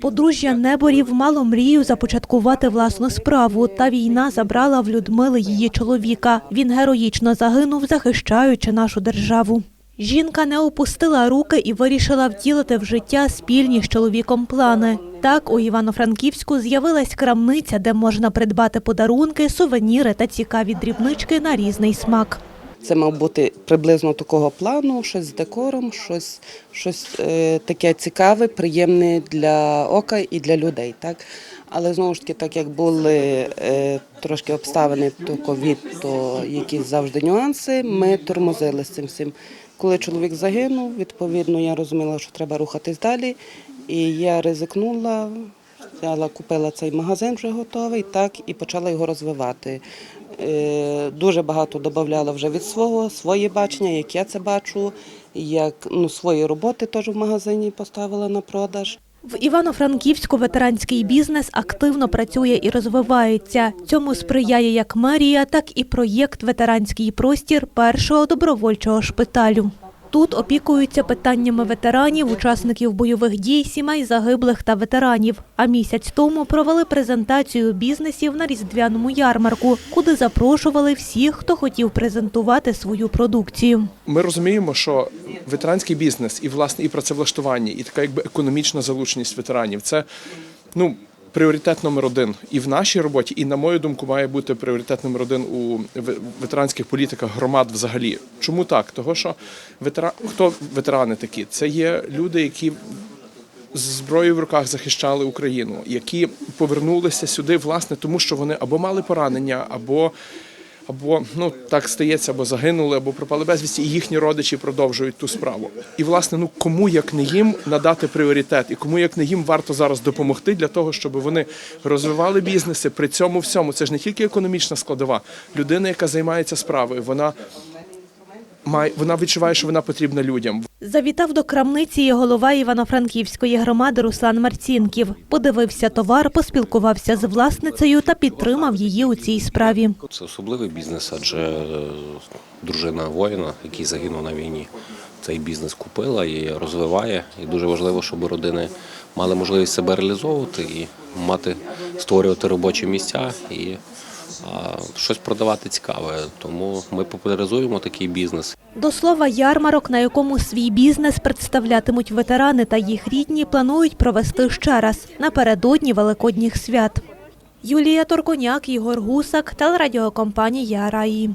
Подружжя Неборів мало мрію започаткувати власну справу, та війна забрала в Людмили її чоловіка. Він героїчно загинув, захищаючи нашу державу. Жінка не опустила руки і вирішила втілити в життя спільні з чоловіком плани. Так у Івано-Франківську з'явилась крамниця, де можна придбати подарунки, сувеніри та цікаві дрібнички на різний смак. Це мав бути приблизно такого плану, щось з декором, щось, щось е, таке цікаве, приємне для ока і для людей. Так? Але знову ж таки, так як були е, трошки обставини, то ковід, то якісь завжди нюанси, ми тормозили з цим всім. Коли чоловік загинув, відповідно, я розуміла, що треба рухатись далі. І я ризикнула, взяла, купила цей магазин вже готовий, так, і почала його розвивати. Е, Дуже багато додавала вже від свого, своє бачення, як я це бачу, як ну, свої роботи теж в магазині поставила на продаж. В Івано-Франківську ветеранський бізнес активно працює і розвивається. Цьому сприяє як мерія, так і проєкт Ветеранський простір першого добровольчого шпиталю. Тут опікуються питаннями ветеранів, учасників бойових дій, сімей загиблих та ветеранів. А місяць тому провели презентацію бізнесів на різдвяному ярмарку, куди запрошували всіх, хто хотів презентувати свою продукцію. Ми розуміємо, що ветеранський бізнес і власне і працевлаштування, і така якби економічна залученість ветеранів це ну. Пріоритет номер один і в нашій роботі, і на мою думку, має бути пріоритет номер один у ветеранських політиках громад взагалі. Чому так? Того, що ветера... хто ветерани такі? Це є люди, які з зброєю в руках захищали Україну, які повернулися сюди, власне, тому що вони або мали поранення, або, або ну так стається, або загинули, або пропали безвісті, і їхні родичі продовжують ту справу. І власне, ну кому як не їм надати пріоритет, і кому як не їм варто зараз допомогти для того, щоб вони розвивали бізнеси. При цьому всьому це ж не тільки економічна складова. Людина, яка займається справою, вона має вона відчуває, що вона потрібна людям. Завітав до крамниці і голова Івано-Франківської громади Руслан Марцінків. Подивився товар, поспілкувався з власницею та підтримав її у цій справі. Це особливий бізнес, адже е, дружина воїна, який загинув на війні, цей бізнес купила і розвиває. І дуже важливо, щоб родини мали можливість себе реалізовувати і мати створювати робочі місця і а, щось продавати цікаве. Тому ми популяризуємо такий бізнес. До слова, ярмарок, на якому свій бізнес представлятимуть ветерани та їх рідні, планують провести ще раз напередодні Великодніх свят. Юлія Торконяк, Ігор Гусак, телерадіокомпанія Раї.